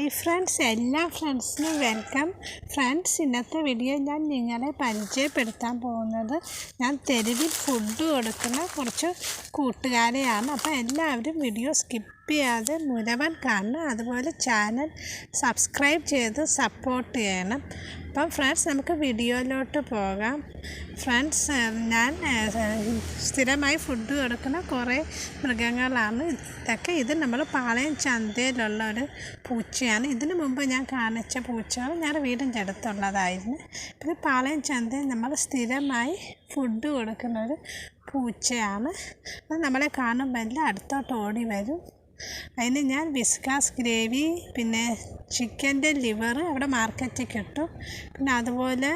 Hi friends എല്ലാ ഫ്രണ്ട്സിനും welcome friends ഇന്നത്തെ വീഡിയോ ഞാൻ നിങ്ങളെ പരിചയപ്പെടുത്താൻ പോകുന്നത് ഞാൻ തെരുവിൽ ഫുഡ് കൊടുക്കുന്ന കുറച്ച് കൂട്ടുകാരെയാണ്. അപ്പോൾ എല്ലാവരും വീഡിയോ സ്കിപ്പ് ചെയ്യാതെ മുഴുവൻ കാണണം. അതുപോലെ ചാനൽ സബ്സ്ക്രൈബ് ചെയ്ത് സപ്പോർട്ട് ചെയ്യണം. അപ്പം ഫ്രണ്ട്സ് നമുക്ക് വീഡിയോയിലോട്ട് പോകാം. ഫ്രണ്ട്സ് ഞാൻ സ്ഥിരമായി ഫുഡ് കൊടുക്കുന്ന കുറേ മൃഗങ്ങളാണ്. ഇതൊക്കെ ഇത് നമ്മൾ പാളയം ചന്തയിലുള്ള ഒരു പൂച്ചയാണ്. ഇതിനു മുമ്പ് ഞാൻ കാണിച്ച പൂച്ചകൾ ഞാൻ വീടിന്റെ അടുത്തുള്ളതായിരുന്നു. ഇത് പാളയം ചന്തയിൽ നമ്മൾ സ്ഥിരമായി ഫുഡ് കൊടുക്കുന്ന ഒരു പൂച്ചയാണ്. അത് നമ്മളെ കാണുമ്പോൾ എല്ലാം അടുത്തോട്ട് ഓടി വരും. അതിന് ഞാൻ വിസ്കാസ് ഗ്രേവി പിന്നെ ചിക്കന്റെ ലിവർ അവിടെ മാർക്കറ്റിൽ കിട്ടും. പിന്നെ അതുപോലെ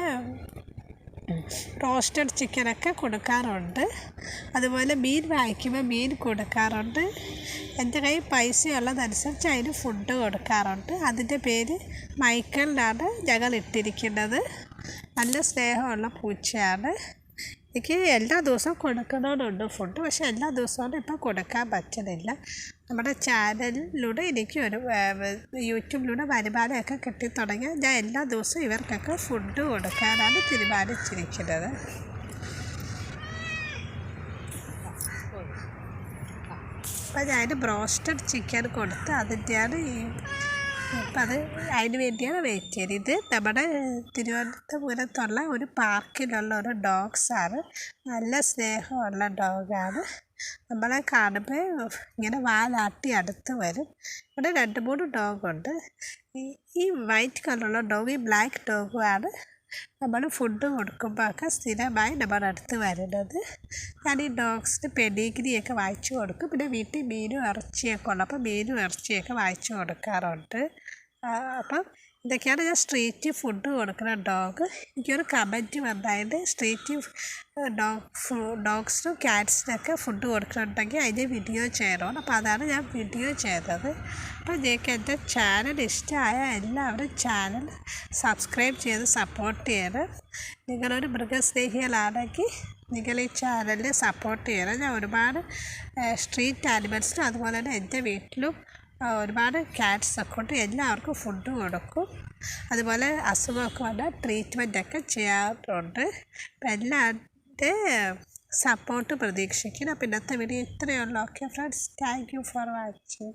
റോസ്റ്റഡ് ചിക്കനൊക്കെ കൊടുക്കാറുണ്ട്. അതുപോലെ മീൻ വാങ്ങിക്കുമ്പോൾ മീൻ കൊടുക്കാറുണ്ട്. എന്റെ കയ്യിൽ പൈസ ഉള്ളതനുസരിച്ച് അതിന് ഫുഡ് കൊടുക്കാറുണ്ട്. അതിന്റെ പേര് മൈക്കിളിനാണ് ഞങ്ങൾ ഇട്ടിരിക്കുന്നത് നല്ല സ്നേഹമുള്ള പൂച്ചയാണ്. എനിക്ക് എല്ലാ ദിവസവും കൊടുക്കണമെന്നുണ്ട് ഫുഡ് പക്ഷേ എല്ലാ ദിവസവും ഇപ്പം കൊടുക്കാൻ പറ്റുന്നില്ല. നമ്മുടെ ചാനലിലൂടെ എനിക്ക് ഒരു യൂട്യൂബിലൂടെ വരുമാനമൊക്കെ കിട്ടിത്തുടങ്ങി ഞാൻ എല്ലാ ദിവസവും ഇവർക്കൊക്കെ ഫുഡ് കൊടുക്കാനാണ് തീരുമാനിച്ചിരിക്കുന്നത്. അപ്പം ഞാൻ ബ്രോസ്റ്റഡ് ചിക്കൻ കൊടുത്ത് അതിന്റെയാണ് ഈ അപ്പം അത് അതിന് വേണ്ടിയാണ് വെയിറ്റ് ചെയ്യുന്നത് ഇത് നമ്മുടെ തിരുവനന്തപുരത്തുള്ള ഒരു പാർക്കിലുള്ള ഒരു ഡോഗ്സാണ് നല്ല സ്നേഹമുള്ള ഡോഗാണ് നമ്മളെ കാണുമ്പോൾ ഇങ്ങനെ വാലാട്ടി അടുത്ത് വരും. ഇവിടെ രണ്ട് മൂന്ന് ഡോഗുണ്ട് ഈ വൈറ്റ് കളറുള്ള ഡോഗ് ഈ ബ്ലാക്ക് ഡോഗുമാണ് നമ്മൾ ഫുഡ് കൊടുക്കുമ്പോഴൊക്കെ സ്ഥിരമായി നമ്മുടെ അടുത്ത് വരുന്നത്. ഞാൻ ഈ ഡോഗ്സിന് പെഡിഗ്രിയൊക്കെ വായിച്ചു കൊടുക്കും. പിന്നെ വീട്ടിൽ മീനും ഇറച്ചിയൊക്കെ ഉള്ളപ്പോൾ മീനും ഇറച്ചിയൊക്കെ വായിച്ചു കൊടുക്കാറുണ്ട്. അപ്പം ഇതൊക്കെയാണ് ഞാൻ സ്ട്രീറ്റ് ഫുഡ് കൊടുക്കുന്ന ഡോഗ് എനിക്കൊരു കമന്റ് വന്നായത് സ്ട്രീറ്റ് ഡോഗ് ഡോഗ്സിനും ക്യാറ്റ്സിനൊക്കെ ഫുഡ് കൊടുക്കുന്നുണ്ടെങ്കിൽ അതിന്റെ വീഡിയോ ചെയ്യണമെന്ന് അപ്പോൾ അതാണ് ഞാൻ വീഡിയോ ചെയ്തത്. അപ്പോൾ നിങ്ങൾക്ക് എന്റെ ചാനൽ ഇഷ്ടമായ എല്ലാവരും ചാനൽ സബ്സ്ക്രൈബ് ചെയ്ത് സപ്പോർട്ട് ചെയ്യണം. നിങ്ങളൊരു മൃഗസ്നേഹികളാണെങ്കിൽ നിങ്ങൾ ഈ ചാനലിൽ സപ്പോർട്ട് ചെയ്യണം. ഞാൻ ഒരുപാട് സ്ട്രീറ്റ് ആനിമൽസിനും അതുപോലെ തന്നെ എന്റെ വീട്ടിലും ഒരുപാട് ക്യാറ്റ്സ് ഒക്കെ ഉണ്ട് എല്ലാവർക്കും ഫുഡും കൊടുക്കും. അതുപോലെ അസുഖമൊക്കെ വന്നാൽ ട്രീറ്റ്മെന്റൊക്കെ ചെയ്യാറുണ്ട്. അപ്പം എല്ലാവരുടെ സപ്പോർട്ട് പ്രതീക്ഷിക്കുന്നു. അപ്പം ഇന്നത്തെ വീഡിയോ ഇത്രയേ ഉള്ളൂ. Okay friends thank you for watching